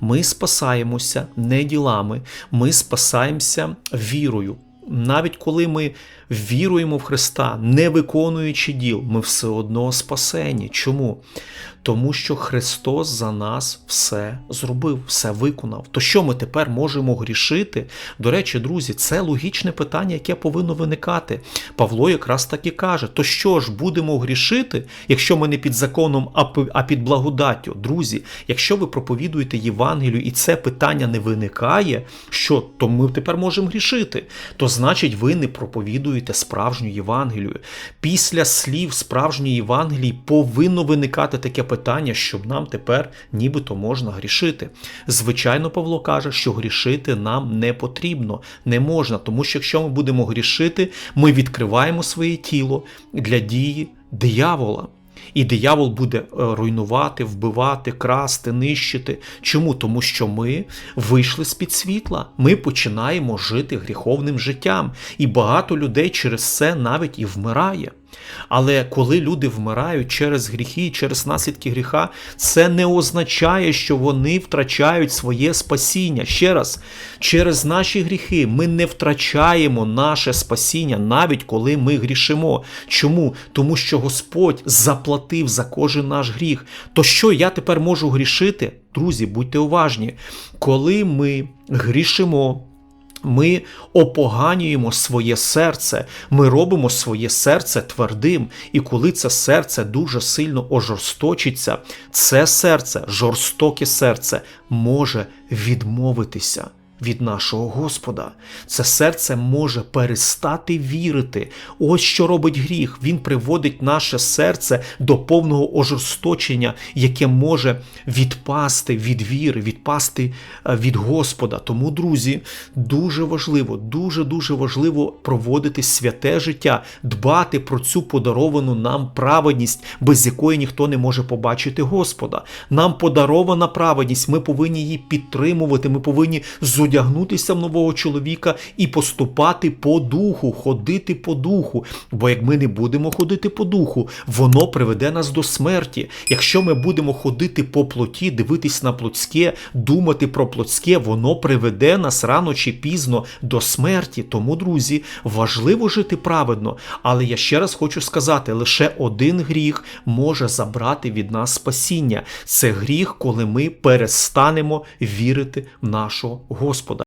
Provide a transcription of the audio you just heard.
Ми спасаємося не ділами, ми спасаємося вірою. Навіть коли ми віруємо в Христа, не виконуючи діл, ми все одно спасені. Чому? Тому що Христос за нас все зробив, все виконав. То що ми тепер можемо грішити? До речі, друзі, це логічне питання, яке повинно виникати. Павло якраз так і каже: то що ж будемо грішити, якщо ми не під законом, а під благодаттю? Друзі, якщо ви проповідуєте Євангелію і це питання не виникає, що то ми тепер можемо грішити, то значить ви не проповідуєте справжню Євангелію. Після слів справжньої Євангелії повинно виникати таке питання, щоб нам тепер нібито можна грішити. Звичайно, Павло каже, що грішити нам не потрібно, не можна, тому що якщо ми будемо грішити, ми відкриваємо своє тіло для дії диявола. І диявол буде е, руйнувати, вбивати, красти, нищити. Чому? Тому що ми вийшли з-під світла, ми починаємо жити гріховним життям. І багато людей через це навіть і вмирає. Але коли люди вмирають через гріхи, через наслідки гріха, це не означає, що вони втрачають своє спасіння. Ще раз, через наші гріхи ми не втрачаємо наше спасіння, навіть коли ми грішимо. Чому? Тому що Господь заплатив за кожен наш гріх. То що я тепер можу грішити? Друзі, будьте уважні, коли ми грішимо. Ми опоганюємо своє серце, ми робимо своє серце твердим, і коли це серце дуже сильно ожорсточиться, це серце, жорстоке серце, може відмовитися. Від нашого Господа це серце може перестати вірити. Ось що робить гріх. Він приводить наше серце до повного ожорсточення, яке може відпасти від віри, відпасти е, від Господа. Тому, друзі, дуже важливо, дуже дуже важливо проводити святе життя, дбати про цю подаровану нам праведність, без якої ніхто не може побачити Господа. Нам подарована праведність, ми повинні її підтримувати. Ми повинні зодягнутися в нового чоловіка і поступати по духу, ходити по духу. Бо як ми не будемо ходити по духу, воно приведе нас до смерті. Якщо ми будемо ходити по плоті, дивитись на плотське, думати про плотське, воно приведе нас рано чи пізно до смерті. Тому, друзі, важливо жити праведно. Але я ще раз хочу сказати: лише один гріх може забрати від нас спасіння. Це гріх, коли ми перестанемо вірити в нашого Господа. gospoda